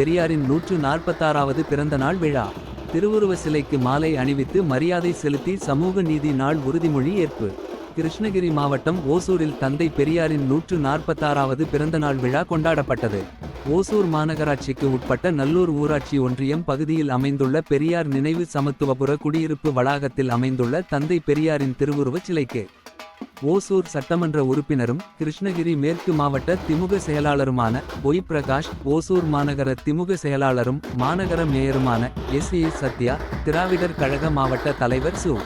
பெரியாரின் நூற்று நாற்பத்தாறாவது பிறந்த நாள் விழா. திருவுருவ சிலைக்கு மாலை அணிவித்து மரியாதை செலுத்தி சமூக நீதி நாள் உறுதிமொழி ஏற்பு. கிருஷ்ணகிரி மாவட்டம் ஓசூரில் தந்தை பெரியாரின் நூற்று நாற்பத்தாறாவது பிறந்தநாள் விழா கொண்டாடப்பட்டது. ஓசூர் மாநகராட்சிக்கு உட்பட்ட நல்லூர் ஊராட்சி ஒன்றியம் பகுதியில் அமைந்துள்ள பெரியார் நினைவு சமத்துவபுர குடியிருப்பு வளாகத்தில் அமைந்துள்ள தந்தை பெரியாரின் திருவுருவச் சிலைக்கு. ஓசூர் சட்டமன்ற உறுப்பினரும் கிருஷ்ணகிரி மேற்கு மாவட்ட திமுக செயலாளருமான பொய் பிரகாஷ் ஓசூர் மாநகர திமுக செயலாளரும் மாநகர மேயருமான எஸ் ஏ சத்யா திராவிடர் கழக மாவட்ட தலைவர் சு.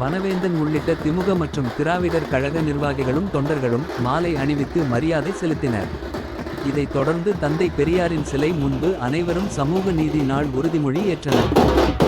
வனவேந்தன் உள்ளிட்ட திமுக மற்றும் திராவிடர் கழக நிர்வாகிகளும் தொண்டர்களும் மாலை அணிவித்து மரியாதை செலுத்தினர். இதைத் தொடர்ந்து தந்தை பெரியாரின் சிலை முன்பு அனைவரும் சமூக நீதி நாள் உறுதிமொழி ஏற்றனர்.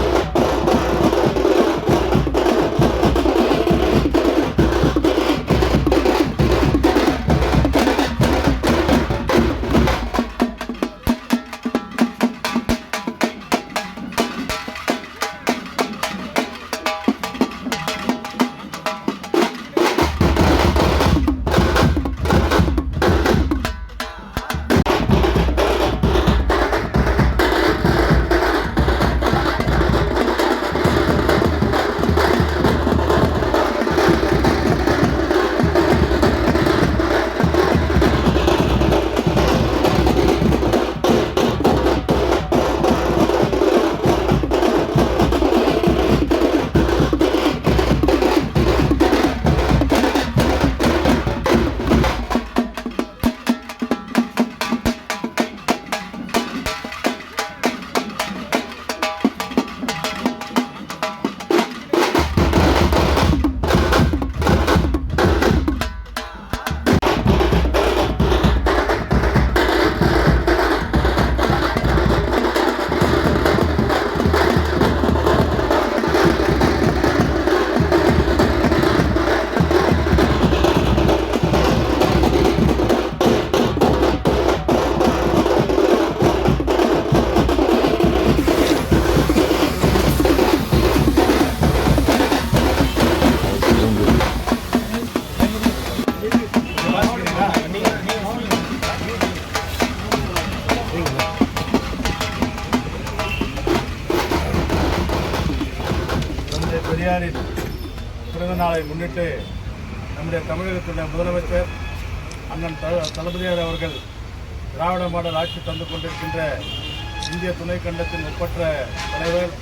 பெரியாரின் பிறந்த நாளை முன்னிட்டு நம்முடைய தமிழகத்துடைய முதலமைச்சர் அண்ணன் த தளபதியார் அவர்கள் திராவிட மாடல் ஆட்சி தந்து கொண்டிருக்கின்ற இந்திய துணைக்கண்டத்தின் ஒப்பற்ற தலைவர்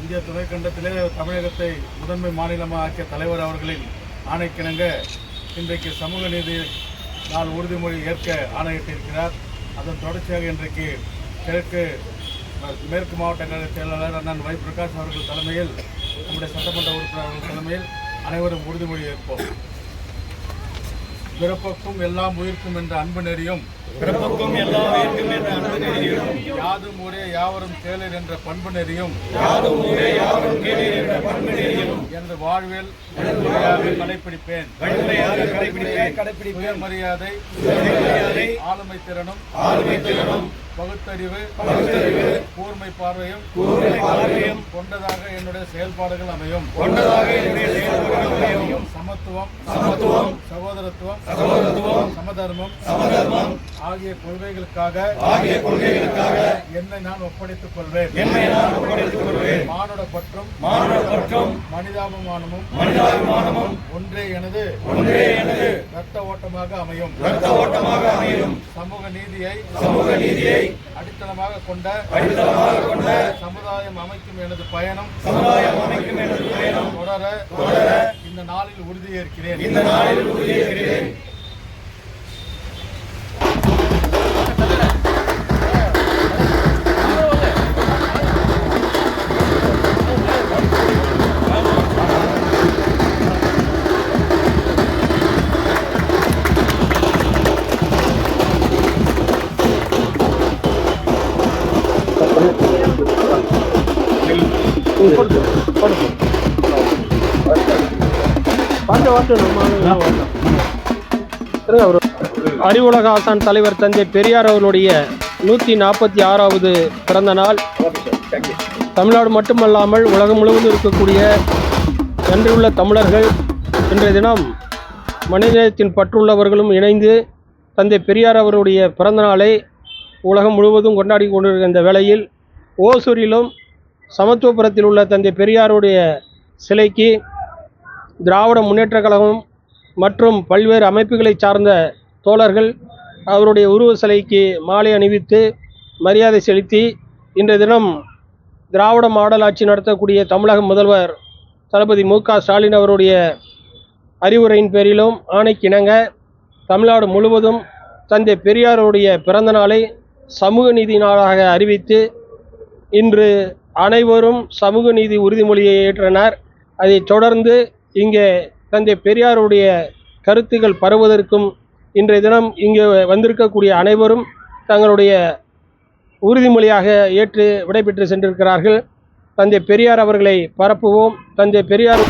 இந்திய துணைக்கண்டத்திலே தமிழகத்தை முதன்மை மாநிலமாக ஆக்கிய தலைவர் அவர்களின் ஆணைக்கிணங்க இன்றைக்கு சமூக நீதி நாள் உறுதிமொழி ஏற்க ஆணையிட்டிருக்கிறார். அதன் தொடர்ச்சியாக இன்றைக்கு கிழக்கு மேற்கு மாவட்ட கழக செயலாளர் அண்ணன் வை பிரகாஷ் அவர்கள் தலைமையில் நம்முடைய சட்டமன்ற உறுப்பினர்கள் தலைமையில் அனைவரும் உறுதிமொழி ஏற்போம். பிறப்புக்கும் எல்லாம் உயிர்க்கும் என்ற அன்பு நெறியும். பிறப்புக்கும் எல்லா உயிர்க்கும் என்ற அன்பு நெறியும். யாதும் ஊரே யாவரும் கேளர் என்ற பண்பு நெறியும். யாதும் ஊரே யாவரும் கேளீர் என்ற பண்பு நெறியும். எனது வாழ்வில் கடைபிடிப்பேன் சுயமரியாதை ஆளுமை திறனும் ஆளுமை திறனும் பகுத்தறிவு கூர்மை பார்வையும் கூர்மை பார்வையும் கொண்டதாக என்னுடைய செயல்பாடுகள் அமையும். கொண்டதாக என்னுடைய செயல்பாடுகள் Acabou. சமதர்மம் சமதர்மம். ஆகிய கொள்கைகளுக்காக ஆகிய கொள்கைகளுக்காக என்னை நான் ஒப்படைத்துக் கொள்வேன் என்னை நான் ஒப்படைத்துக் கொள்வேன் மானுட பற்றும் மானுட பற்றும் மனிதாபிமானமும் மனிதாபிமானமும் ஒன்றே எனது ஒன்றே எனது ரத்த ஓட்டமாக அமையும். இரத்த ஓட்டமாக அமையும். சமூக நீதியை சமூக நீதியை அடித்தளமாக கொண்ட அடித்தளமாக கொண்ட சமுதாயம் அமைக்கும் எனது பயணம். சமுதாயம் அமைக்கும் எனது பயணம். தொடர தொடர இந்த நாளில் உறுதியேற்கிறேன். இந்த நாளில் உறுதியேற்கிறேன். அறிவுலக ஆசான் தலைவர் தந்தை பெரியார் அவர்களுடைய நூற்றி நாற்பத்தி ஆறாவது பிறந்த நாள். தமிழ்நாடு மட்டுமல்லாமல் உலகம் முழுவதும் இருக்கக்கூடிய நன்றியுள்ள தமிழர்கள் இன்றைய தினம் மனிதத்தின் பற்றுள்ளவர்களும் இணைந்து தந்தை பெரியார் அவருடைய பிறந்த நாளை உலகம் முழுவதும் கொண்டாடி கொண்டிருக்கிற இந்த வேளையில் ஓசூரிலும் சமத்துவபுரத்தில் உள்ள தந்தை பெரியாருடைய சிலைக்கு திராவிட முன்னேற்ற கழகம் மற்றும் பல்வேறு அமைப்புகளை சார்ந்த தோழர்கள் அவருடைய உருவ சிலைக்கு மாலை அணிவித்து மரியாதை செலுத்தி இன்றைய தினம் திராவிட மாடல் ஆட்சி நடத்தக்கூடிய தமிழக முதல்வர் தளபதி மு க ஸ்டாலின் அவருடைய அறிவுரையின் பேரிலும் ஆணைக்கிணங்க தமிழ்நாடு முழுவதும் தந்தை பெரியாருடைய பிறந்த நாளை சமூக நீதி நாளாக அறிவித்து இன்று அனைவரும் சமூக நீதி உறுதிமொழியை ஏற்றனர். அதைத் தொடர்ந்து இங்கே தந்தை பெரியாருடைய கருத்துக்கள் பரவுவதற்கும் இன்றைய தினம் இங்கே வந்திருக்கக்கூடிய அனைவரும் தங்களுடைய உறுதிமொழியாக ஏற்று விடைபெற்று சென்றிருக்கிறார்கள். தந்தை பெரியார் அவர்களை பரப்புவோம். தந்தை பெரியார்